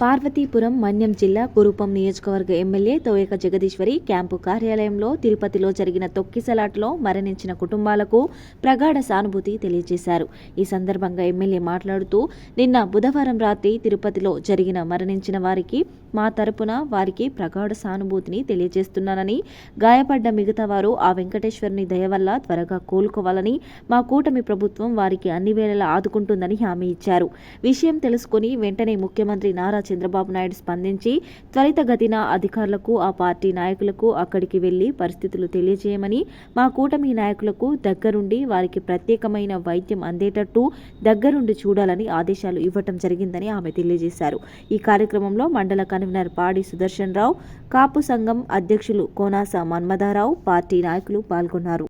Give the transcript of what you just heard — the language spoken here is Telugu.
పార్వతీపురం మన్యం జిల్లా కురుపం నియోజకవర్గ ఎమ్మెల్యే తోయక జగదీశ్వరి క్యాంపు కార్యాలయంలో తిరుపతిలో జరిగిన తొక్కిసలాటలో మరణించిన కుటుంబాలకు ప్రగాఢ సానుభూతి తెలియజేశారు. ఈ సందర్భంగా ఎమ్మెల్యే మాట్లాడుతూ నిన్న బుధవారం రాత్రి తిరుపతిలో జరిగిన మరణించిన వారికి మా తరపున వారికి ప్రగాఢ సానుభూతిని తెలియజేస్తున్నానని గాయపడ్డ మిగతా వారు ఆ వెంకటేశ్వరుని దయ వల్ల త్వరగా కోలుకోవాలని మా కూటమి ప్రభుత్వం వారికి అన్ని వేళలా ఆదుకుంటుందని హామీ ఇచ్చారు. విషయం తెలుసుకుని వెంటనే ముఖ్యమంత్రి నారా చంద్రబాబు నాయుడు స్పందించి త్వరితగతిన అధికారులకు ఆ పార్టీ నాయకులకు అక్కడికి వెళ్ళి పరిస్థితులు తెలియజేయమని మా కూటమి నాయకులకు దగ్గరుండి వారికి ప్రత్యేకమైన వైద్యం అందేటట్టు దగ్గరుండి చూడాలని ఆదేశాలు ఇవ్వటం జరిగిందని ఆమె తెలియజేశారు. ఈ కార్యక్రమంలో మండల కన్వీనర్ పాడి సుదర్శన్ రావు కాపు సంఘం అధ్యక్షులు కోనాస మన్మధారావు పార్టీ నాయకులు పాల్గొన్నారు.